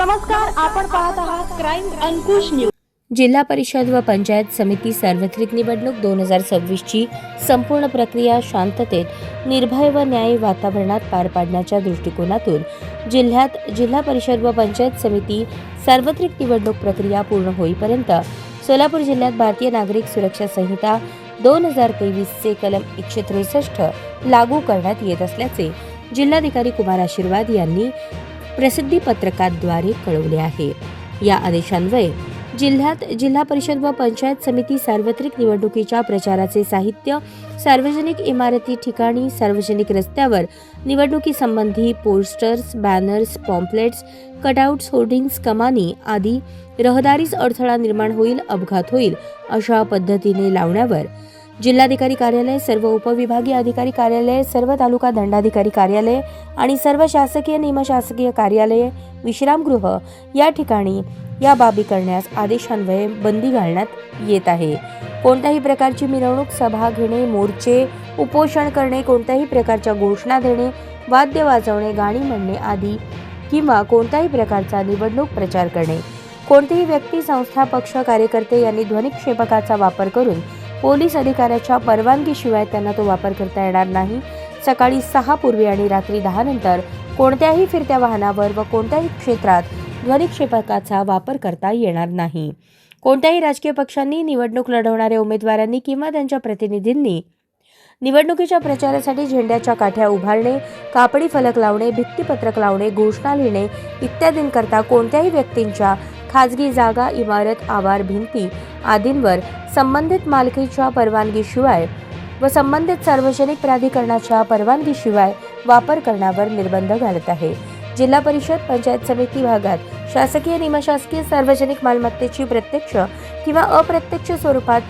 नमस्कार आपण पाहत आहात क्राईम अंकुश न्यूज जिल्हा परिषद व पंचायत समिती सार्वत्रिक निवडणूक दोन हजार सव्वीसची संपूर्ण प्रक्रिया शांततेत निर्भय व न्यायी वातावरणात पार पाडण्याच्या दृष्टिकोनातून जिल्ह्यात जिल्हा परिषद व पंचायत समिती सार्वत्रिक निवडणूक प्रक्रिया पूर्ण होईपर्यंत सोलापूर जिल्ह्यात भारतीय नागरिक सुरक्षा संहिता दोन हजार तेवीसचे कलम एकशे त्रेसष्ट लागू करण्यात येत असल्याचे जिल्हाधिकारी कुमार आशीर्वाद यांनी प्रसिद्धी पत्रकाद्वारे कळवले आहे. या आदेशान्वये जिल्ह्यात जिल्हा परिषद व पंचायत समिती सार्वत्रिक निवडणुकीच्या प्रचाराचे साहित्य सार्वजनिक इमारती ठिकाणी सार्वजनिक रस्त्यावर निवडणुकीसंबंधी posters banners pamphlets cutouts hoardings कमानी आदी रहदारीस अडथळा निर्माण होईल अपघात होईल अशा पद्धतीने लावण्यावर जिल्हाधिकारी कार्यालय सर्व उपविभागीय अधिकारी कार्यालय सर्व तालुका दंडाधिकारी कार्यालय आणि सर्व शासकीय निमशासकीय कार्यालये विश्रामगृह या ठिकाणी या बाबी करण्यास आदेशान्वये बंदी घालण्यात येत आहे. कोणत्याही प्रकारची मिरवणूक सभा घेणे मोर्चे उपोषण करणे कोणत्याही प्रकारच्या घोषणा देणे वाद्य वाजवणे गाणी म्हणणे आदी किंवा कोणत्याही प्रकारचा निवडणूक प्रचार करणे. कोणतीही व्यक्ती संस्था पक्ष कार्यकर्ते यांनी ध्वनिक्षेपकाचा वापर करून पोलीस अधिकाऱ्याच्या परवानगीशिवाय त्यांना तो वापर करता येणार नाही. सकाळी सहा पूर्वी आणि रात्री दहा नंतर कोणत्याही फिरत्या वाहनावर व कोणत्याही क्षेत्रात ध्वनिक्षेपकाचा वापर करता येणार नाही. कोणत्याही राजकीय पक्षांनी निवडणूक लढवणाऱ्या उमेदवारांनी किंवा त्यांच्या प्रतिनिधींनी निवडणुकीच्या प्रचारासाठी झेंड्याच्या काठ्या उभारणे कापडी फलक लावणे भित्तीपत्रक लावणे घोषणा लिहिणे इत्यादींकरता कोणत्याही व्यक्तींच्या खाजगी जागा इमारत आवार भिंती आदींवर संबंधित मालकीच्या परवानगीशिवाय व संबंधित सार्वजनिक प्राधिकरणाच्या परवानगीशिवाय वापर करण्यावर निर्बंध घालत आहे. जिल्हा परिषद पंचायत समिती भागात शासकीय निमशासकीय सार्वजनिक मालमत्तेची प्रत्यक्ष किंवा अप्रत्यक्ष स्वरूपात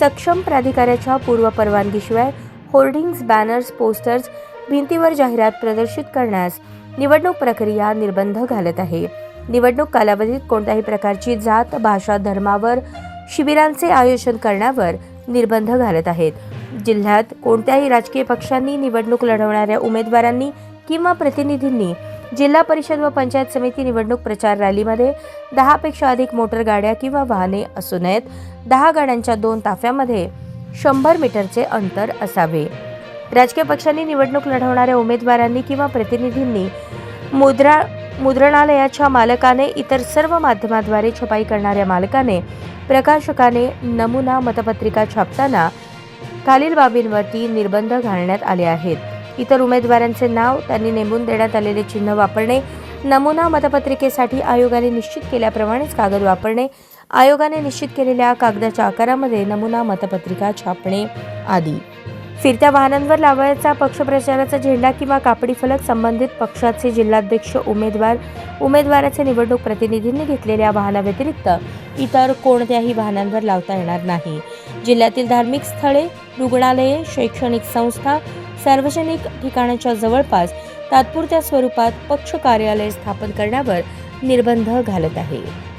सक्षम प्राधिकाऱ्याच्या पूर्व परवानगीशिवाय होर्डिंग्ज बॅनर्स पोस्टर्स भिंतीवर जाहिरात प्रदर्शित करण्यास निवडणूक प्रक्रिया निर्बंध घालत आहे. निवडणूक कालावधीत कोणत्याही प्रकारची जात भाषा धर्मावर शिबिरांचे आयोजन करण्यावर निर्बंध घालत आहेत. जिल्ह्यात कोणत्याही राजकीय पक्षांनी निवडणूक लढवणाऱ्या उमेदवारांनी किंवा प्रतिनिधींनी जिल्हा परिषद व पंचायत समिती निवडणूक प्रचार रॅलीमध्ये दहापेक्षा अधिक मोटर गाड्या किंवा वाहने असू नयेत. दहा गाड्यांच्या दोन ताफ्यामध्ये शंभर मीटरचे अंतर असावे. राजकीय पक्षांनी निवडणूक लढवणाऱ्या उमेदवारांनी किंवा प्रतिनिधींनी मुद्रा मुद्रणालयाच्या मालकाने इतर सर्व माध्यमाद्वारे छपाई करणाऱ्या मालकाने प्रकाशकाने नमुना मतपत्रिका छापताना खालील बाबींवरती निर्बंध घालण्यात आले आहेत. इतर उमेदवारांचे नाव त्यांनी नेमून देण्यात आलेले चिन्ह वापरणे नमुना मतपत्रिकेसाठी आयोगाने निश्चित केल्याप्रमाणेच कागद वापरणे आयोगाने निश्चित केलेल्या कागदाच्या आकारामध्ये नमुना मतपत्रिका छापणे आदी. फिरत्या वाहनांवर लावायचा पक्षप्रचाराचा झेंडा किंवा कापडी फलक संबंधित पक्षाचे जिल्हाध्यक्ष उमेदवार उमेदवाराचे निवडणूक प्रतिनिधींनी घेतलेल्या वाहनाव्यतिरिक्त इतर कोणत्याही वाहनांवर लावता येणार नाही. जिल्ह्यातील धार्मिक स्थळे रुग्णालये शैक्षणिक संस्था सार्वजनिक ठिकाणाच्या जवळपास तात्पुरत्या स्वरूपात पक्ष कार्यालय स्थापन करण्यावर निर्बंध घालत आहे.